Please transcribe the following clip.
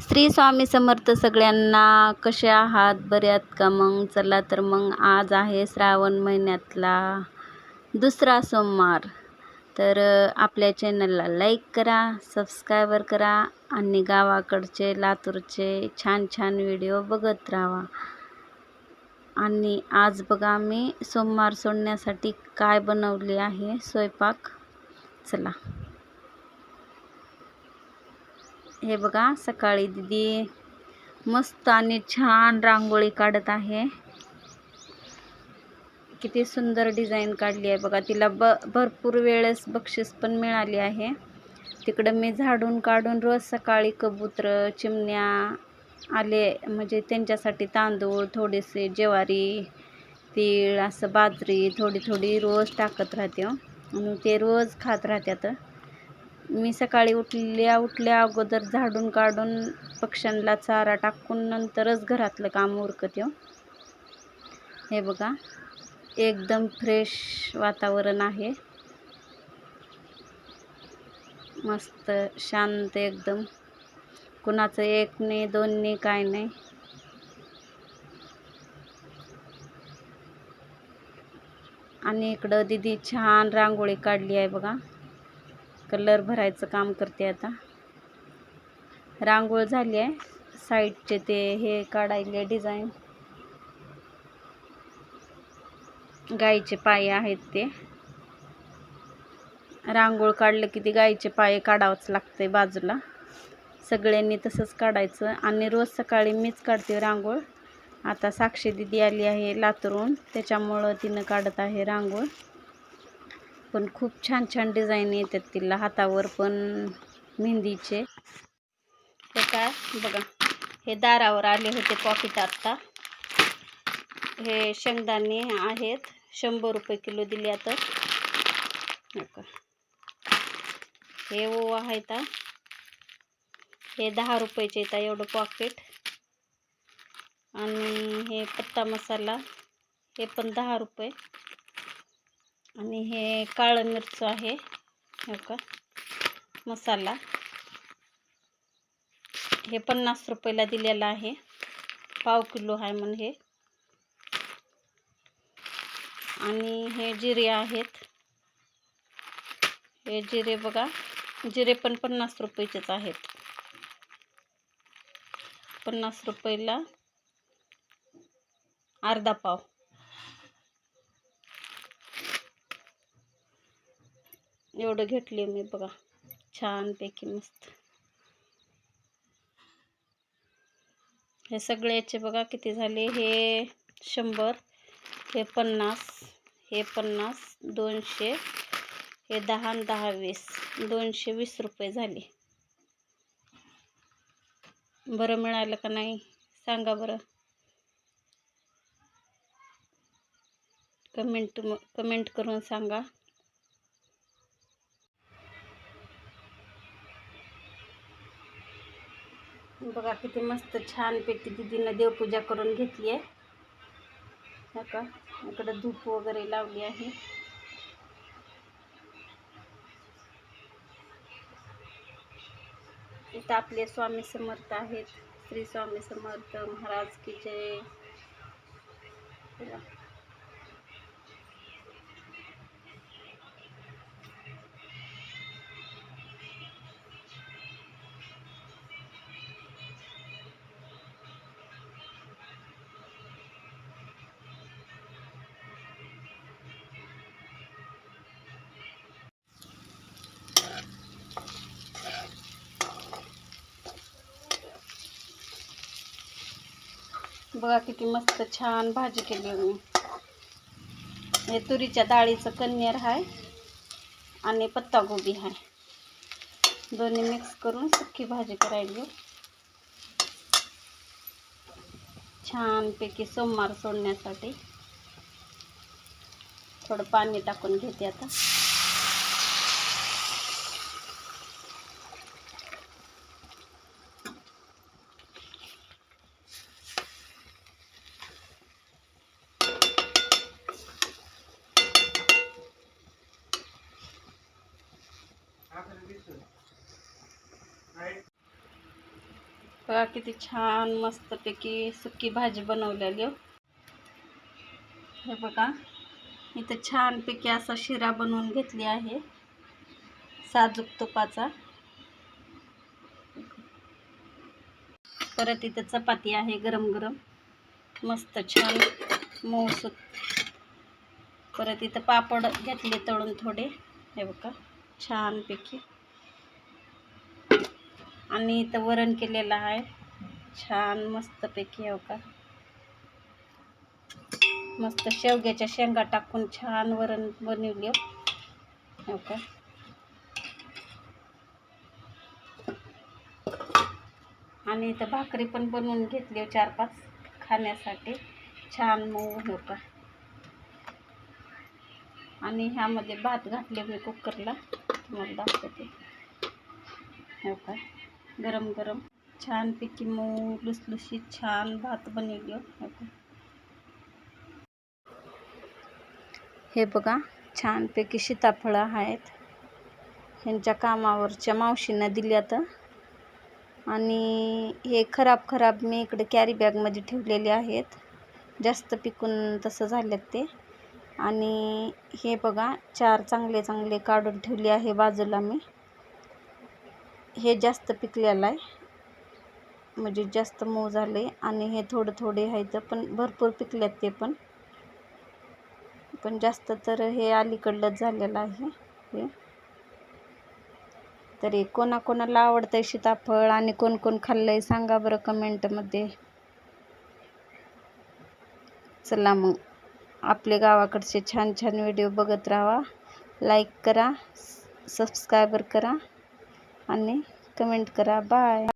श्री स्वामी समर्थ सगळ्यांना कसे आहात? बरे का मग? चला तर मग आज आहे श्रावण महिन्यातला दुसरा सोमवार. तर आपल्या चॅनलला लाईक करा सबस्क्रायबर करा आणि गावाकडचे लातूरचे छान छान व्हिडिओ बघत राहा. आणि आज बघा मी सोमवार सोडण्यासाठी काय बनवले आहे? स्वयंपाक. चला. हे बघा सकाळी दिदी मस्त आणि छान रांगोळी काढत आहे. किती सुंदर डिझाईन काढली आहे बघा. तिला ब भरपूर वेळेस बक्षीस पण मिळाली आहे. तिकडं मी झाडून काढून रोज सकाळी कबूतर चिमण्या आले म्हणजे त्यांच्यासाठी तांदूळ थोडेसे ज्वारी तीळ असं बाजरी थोडी थोडी रोज टाकत राहते हो. आणि ते रोज खात राहत्यात. मी सकाळी उठल्या उठल्या अगोदर झाडून काढून पक्ष्यांना चारा टाकून नंतरच घरातलं काम उरकते हो. हे बघा एकदम फ्रेश वातावरण आहे. मस्त शांत एकदम. कुणाचं एक नाही दोन नाही काय नाही. आणि इकडं दिदी छान रांगोळी काढली आहे बघा. कलर भरायचं काम करते आता. रांगोळ झाली आहे. साईडचे ते हे काढायले डिझाईन. गाईचे पाय आहेत ते. रांगोळ काढलं की ते गाईचे पाय काढावंच लागते बाजूला. सगळ्यांनी तसंच काढायचं. आणि रोज सकाळी मीच काढते रांगोळ. आता साक्षी दिदी आली आहे लातरून त्याच्यामुळं तिनं काढत आहे रांगोळ. पण खूप छान छान डिझाईन येतात तिला. हातावर पण मेहंदीचे. हे काय? बघा. हे दारावर आले होते पॉकेट आत्ता. हे शेंगदाणे आहेत. शंभर रुपये किलो दिले आता. हे हे ओवा आहे हा. हे दहा रुपयाचे येतात एवढं पॉकेट आणि हे पत्ता मसाला हे पण दहा रुपये. आणि हे काळं मिरचं आहे. हो का मसाला. हे पन्नास रुपयाला दिलेलं आहे. पाव किलो आहे म्हणून हे. आणि हे जिरे आहेत. हे जिरे बघा. जिरे पण पन्नास रुपयाचेच आहेत. पन्नास रुपयाला अर्धा पाव. एवढं घेतले मी बघा. छानपैकी मस्त. हे सगळ्याचे बघा किती झाले? हे शंभर हे पन्नास हे पन्नास दोनशे हे दहा दहा वीस. दोनशे वीस रुपये झाले. बरं मिळालं का नाही? सांगा बरं. कमेंट कमेंट करून सांगा. बघा किती मस्त छानपैकी दिदीनं देवपूजा करून घेतली आहे हो का? इकडं धूप वगैरे लावली आहे. इथं आपले स्वामी समर्थ आहेत. श्री स्वामी समर्थ महाराज की जय. बघा. किती मस्त छान भाजी केली मी. हे तुरीच्या डाळीचं कन्नेर आहे आणि पत्तागोबी आहे दोन्ही मिक्स करून सुकी भाजी करायली हो. छानपैकी सोमवार सोडण्यासाठी थोडं पाणी टाकून घेते आता. बघा किती छान मस्तपैकी सुकी भाजी बनवलेली हो. हे. बघा इथं छानपैकी असा शिरा बनवून घेतली आहे. साजूक तुपाचा. परत इथं चपाती आहे गरम गरम. मस्त छान मऊसूत. परत इथं पापड घेतले तळून थोडे. हे बघा छानपैकी. आणि इथं वरण केलेलं आहे. छान मस्तपैकी हो का? मस्त शेवग्याच्या शेंगा टाकून छान वरण बनवली हो का? आणि इथं भाकरी पण बनवून घेतली चार पाच खाण्यासाठी. छान मऊ हो का? आणि ह्यामध्ये भात घातले मी कुकरला. तुम्हाला दाखवते. हो का? गरम गरम. छानपैकी मऊ लुसलुशीत छान भात बनवली हो. हो हे बघा छानपैकी सीताफळं आहेत. ह्यांच्या कामावरच्या मावशीनं दिल्यात आणि हे खराब खराब मी इकडे कॅरी बॅगमध्ये ठेवलेले आहेत. जास्त पिकून तसं झालेत ते. आणि हे बघा चार चांगले चांगले काढून ठेवले आहे बाजूला मी. हे जास्त पिकलेलं आहे. म्हणजे जास्त मऊ झालं आहे आणि हे थोडं थोडे आहेत पण भरपूर पिकल्यात ते पण. पण जास्त तर हे अलीकडलंच झालेलं आहे हे. तरी कोणाकोणाला आवडतं आहे सीताफळ आणि कोण कोण खाल्लं आहे सांगा बरं कमेंटमध्ये चला मग आपले गावाकडचे छान छान व्हिडिओ बघत राहा. लाईक करा सबस्क्रायबर करा. आणि कमेंट करा. बाय